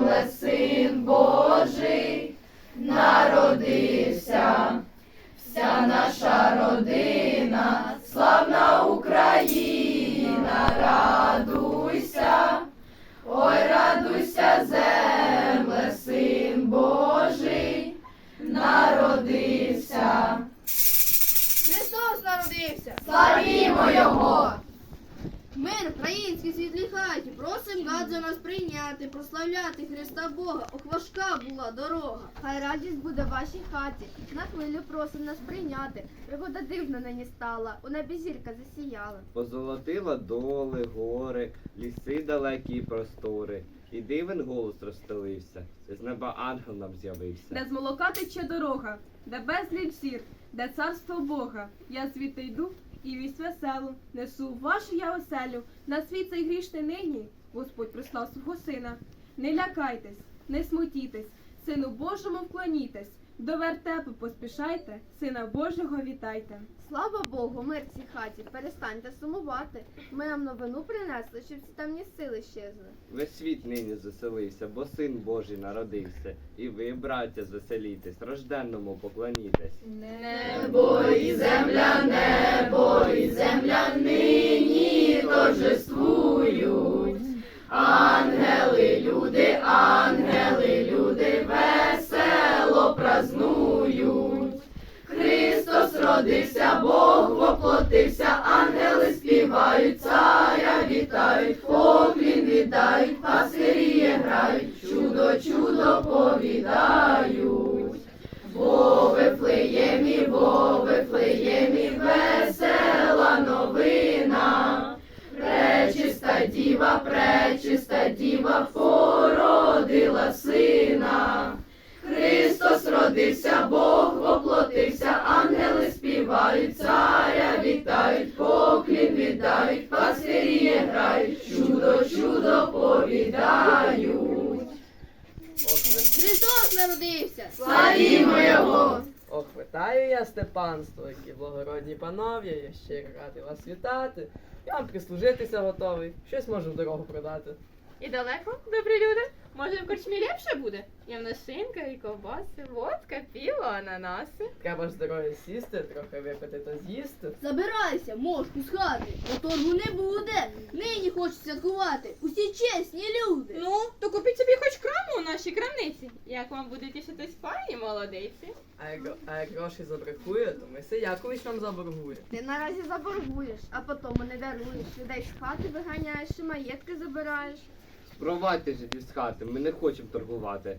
земле син Божий народився, вся наша родина, славна Україна, радуйся, ой, радуйся, земле, син Божий народився. Христос народився! Славімо Його! Мир українській світлій хаті, просим гад за нас прийняти, прославляти Христа Бога, ох важка була дорога. Хай радість буде в вашій хаті. На хвилю просим нас прийняти. Пригода дивна нині стала, у небі зірка засіяла. Позолотила доли, гори, ліси далекі і простори. І дивен голос розстелився, з неба ангел нам з'явився. де з молока тече дорога, де безліч зір, де царство Бога. Я звідти йду і вість веселу, несу в вашу я оселю, на світ цей грішний нині, Господь прислав свого сина. Не лякайтесь, не смутітесь, сину Божому вклонітесь, до вертепу поспішайте, сина Божого вітайте. Слава Богу, мир цій хаті, перестаньте сумувати. Ми вам новину принесли, щоб ці темні сили щезли. Весь світ нині заселився, бо син Божий народився. І ви, браття, звеселітесь, рожденному поклонітесь. Небо і земля, небо і земля нині торжествують. Ангели, люди, ангели, люди весело празнують. Христос родився, Бог воплотився, ангели співають, царя вітають, поклін віддають, пастирі грають, чудо, чудо повідають. Бо Вифлеємі, бо Вифлеємі, весела діва, пречиста діва породила сина. Христос родився, Бог воплотився, ангели співають, царя вітають, поклін віддають, пастирі грають, чудо, чудо повідають. Христос народився! Славімо Його! Вітаю я степанство, які благородні панов'я, я щиро радий вас вітати. Я вам прислужитися готовий, щось можу в дорогу продати. І далеко, добрі люди? Може, в корчмі ліпше буде? Є в нас шинка і ковбаси, водка, піво, ананаси. Треба ж з дороги сісти, трохи випити та з'їсти. Забирайся, мошку з хати, бо торгу не буде. Нині хочуть святкувати. Усі чесні люди. Ну, то купіть собі нашій крамниці. Як вам буде тішитись пані молодиці? А як, а як гроші забракує, то ми се Якович нам заборгує. Ти наразі заборгуєш, а потім не даруєш. Людей з хати виганяєш і маєтки забираєш. Спровадьте ж із хати, ми не хочемо торгувати.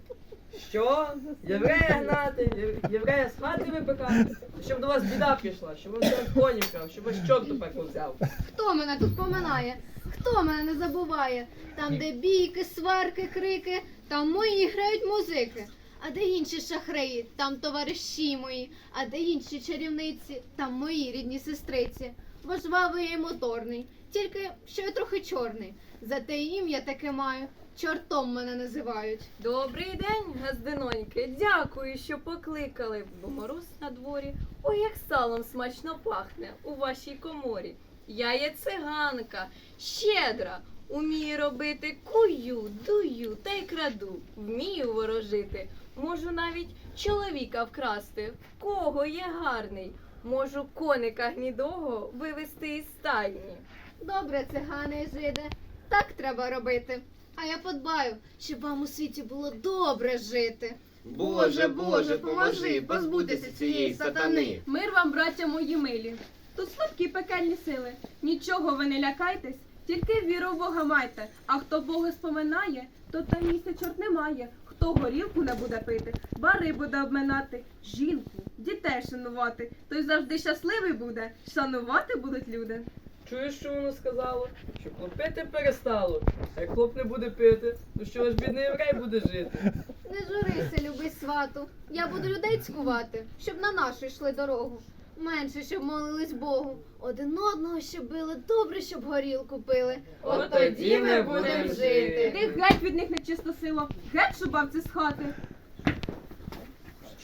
Що? Єврея гнати, єврея з хати випекати, щоб до вас біда прийшла, щоб вас там коні вкрав, щоб вас чорт у пекло взяв. Хто мене тут поминає? Хто мене не забуває? Там, де бійки, сварки, крики, там мої грають музики. А де інші шахреї, там товариші мої, а де інші чарівниці, там мої рідні сестриці. Бо я моторний, тільки що я трохи чорний. Зате ім'я таке маю, чортом мене називають. Добрий день, газдиноньки. Дякую, що покликали. Бо мороз на дворі. Ой, як салом смачно пахне у вашій коморі. Я є циганка, щедра. Умію робити кую, дую та й краду. Вмію ворожити. Можу навіть чоловіка вкрасти. В кого є гарний? Можу коника гнідого вивести із стайні. Добре, цигани і жиде, так треба робити. А я подбаю, щоб вам у світі було добре жити. Боже, Боже, поможи позбутися цієї сатани. Мир вам, браття мої милі. Тут слабкі пекельні сили. Нічого ви не лякайтесь, тільки віру в Бога майте. А хто Бога споминає, то там місця чорт немає. Хто горілку не буде пити, бари буде обминати, жінку, дітей шанувати, той завжди щасливий буде. Шанувати будуть люди. Чуєш, що воно сказало? Щоб хлоп пити перестало. А як хлоп не буде пити, то що ж бідний єврей буде жити? Не журися, любий свату. Я буду людей цькувати, щоб на нашу йшли дорогу. Менше, щоб молились Богу. Один одного щоб били, добре, щоб горілку пили. От тоді ми будем жити. Ти геть від них нечисто сило, геть шубавці з хати.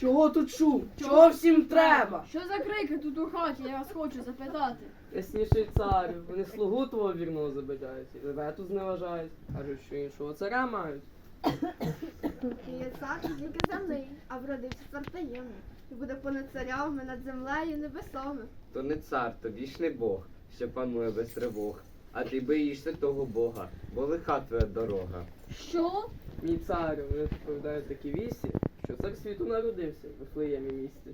Чого тут шум? Чого всім треба? Що за крики тут у хаті, я вас хочу запитати. Ясніший царю, вони слугу твого вірного забидають, і тебе тут зневажають. Кажуть, що іншого царя мають. Є цар тільки земний, а вродився цар таємний. І буде понад царями над землею небесами. То не цар, то вічний Бог, що панує без тривог. А ти боїшся того Бога, бо лиха твоя дорога. Що? Мій царю, вони розповідають такі вісі, що цар світу народився в Вифлеємі місті.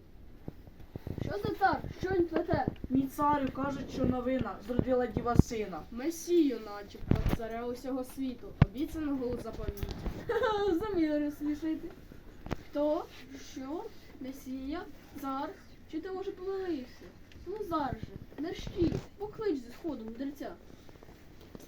Що за цар? Що він плете? Мій царю кажуть, що новина зродила діва сина. Месію, начебто, царя усього світу, обіцяного у заповіті. Заміри розсмішити. Хто? Що? Месія? Цар? Чи ти може помилився? Ну зараз же, мерщій, поклич зі сходу мудреця.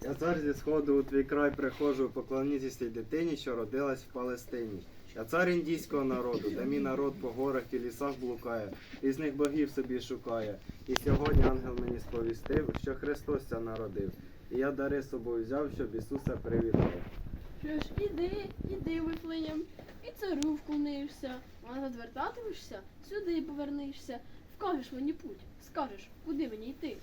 Я цар зі сходу у твій край приходжу поклонитися й дитині, що родилась в Палестині. Я цар індійського народу, де мій народ по горах і лісах блукає, різних богів собі шукає. І сьогодні ангел мені сповістив, що Христос ся народив. І я дари собою взяв, щоб Ісуса привітав. Що ж, іди, іди, Вифлеєм, і царю вклонишся, а надвертатимешся, сюди повернешся, вкажеш мені путь, скажеш, куди мені йти.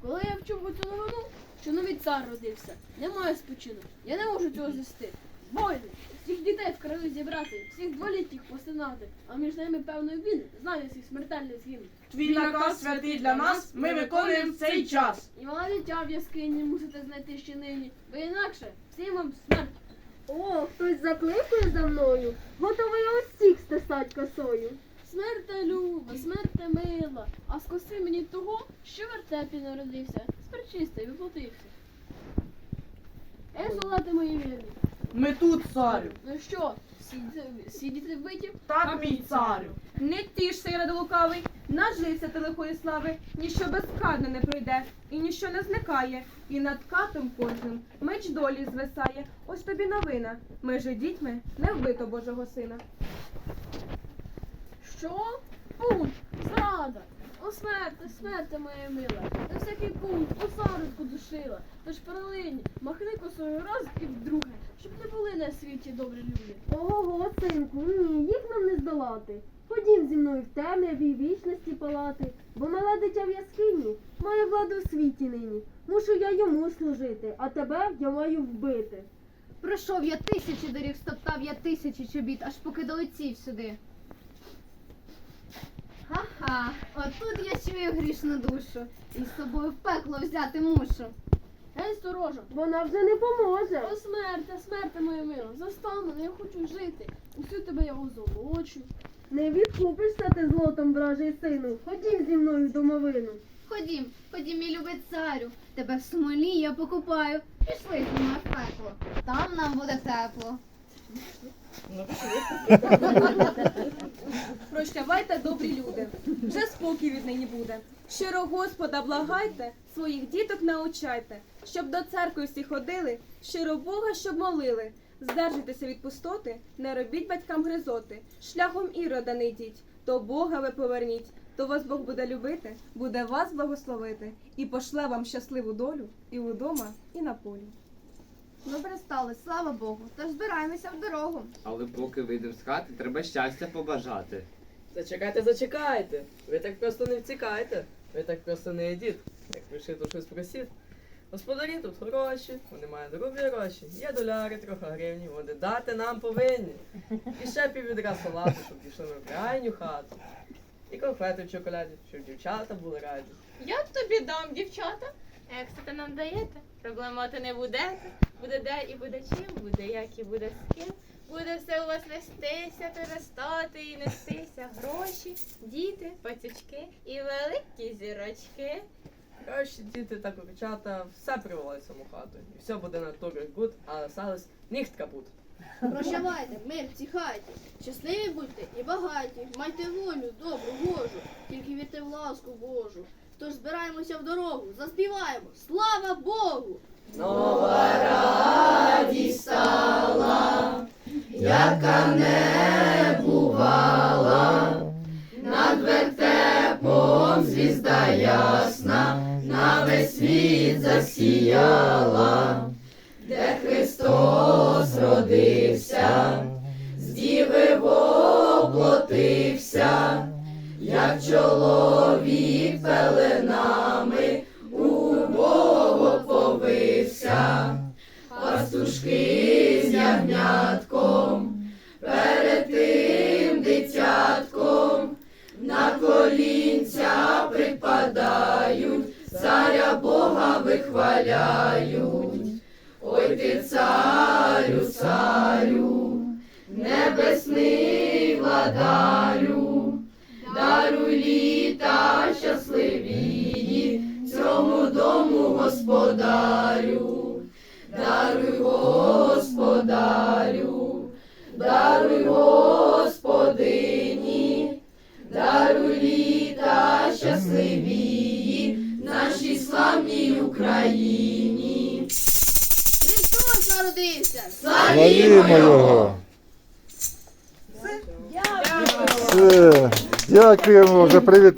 Коли я вчув цю новину, що новий цар родився, немає спочину, я не можу цього звести. Воїни, всіх дітей в краю зібрати, всіх дволіттіх посинати, а між ними певної він, знає всіх смертельний згин. Твій наказ святий для нас, ми виконуємо цей час. І мала дитя в яскині мусите знайти ще нині, бо інакше всім вам смерть. О, хтось закликує за мною. Готовий усіх стисать косою. Смерте люба, смерте мила, а скоси мені того, що в вертепі народився, з причистий виплатився. Ей, солдати мої вірні, Ми тут, царю. ну що, сидіти, вбиті? Так, мій царю. Не тішся, ради лукавий, нажився ти лихої слави, ніщо безкарне не пройде, і ніщо не зникає, і над катом кожним меч долі звисає. Ось тобі новина. Ми же дітьми не вбито Божого сина. Що? Пункт, зрада. О, смерте, смерте моя мила, на всякий пункт, у зародку душила. Тож паралині, махни косою раз і вдруге, щоб не були на світі добрі люди. Ого, синку, ні, їх нам не здолати. Ходім зі мною в темряві й вічності палати, бо мале дитя в яскині має владу в світі нині. Мушу я йому служити, а тебе я маю вбити. Пройшов я тисячі доріг, стоптав я тисячі чобіт, аж поки долетів сюди. Ха-ха, отут я чую грішну душу, і з собою в пекло взяти мушу. Гей, сторожа, Вона вже не поможе. О, смерте, смерте моя мила, застав мене, я хочу жити. Усю тебе я озолочу. Не відкупишся ти злотом, вражий сину. Ходім зі мною в домовину. Ходім, ходім, мій любий царю, тебе в смолі я покупаю. Пішли зі мною в пекло, там нам буде тепло. Прощавайте, добрі люди, вже спокій від нині буде. Щиро Господа благайте, своїх діток научайте, щоб до церкви всі ходили, щиро Бога, щоб молили. Здержуйтеся від пустоти, не робіть батькам гризоти, шляхом ірода не йдіть, то Бога ви поверніть, то вас Бог буде любити, буде вас благословити, і пошле вам щасливу долю і удома, і на полі. Добре слава Богу. Тож збираємося в дорогу. Але поки вийдемо з хати, треба щастя побажати. Зачекайте, зачекайте. Ви так просто не втікайте. Ви так просто не йдіть. Як прийшли, то щось просіть. Господарі тут гроші, вони мають грубі гроші. Є доляри, трохи гривні, вони дати нам повинні. І ще піввідра салату, щоб дійшли ми в крайню хату. І конфети в чоколаді, щоб дівчата були раді. Я тобі дам, дівчата. А Як це нам даєте? Проблемати не будете. Буде де і буде чим, буде як і буде з ким. Буде все у вас нестися, перестати і нестися. Гроші, діти, пацючки і великі зірочки. Коротше, діти та курчата все привели в саму хату. І все буде на турі гуд, а осталось ніхт капут. Прощавайте, мир в цій хаті. Щасливі будьте і багаті. Майте волю, добру, гожу, тільки вірте в ласку Божу. Тож збираємося в дорогу, заспіваємо. Слава Богу! радість стала, яка не бувала, над вертепом звізда ясна, на весь світ засіяла, де Христос родився, як чоловік пеленами у Бога повився. пастушки з ягнятком, перед тим дитятком на колінця припадають, царя Бога вихваляють. Ой ти царю, царю, небесний владарю, Славімо Його! Все, дякуємо за привіт.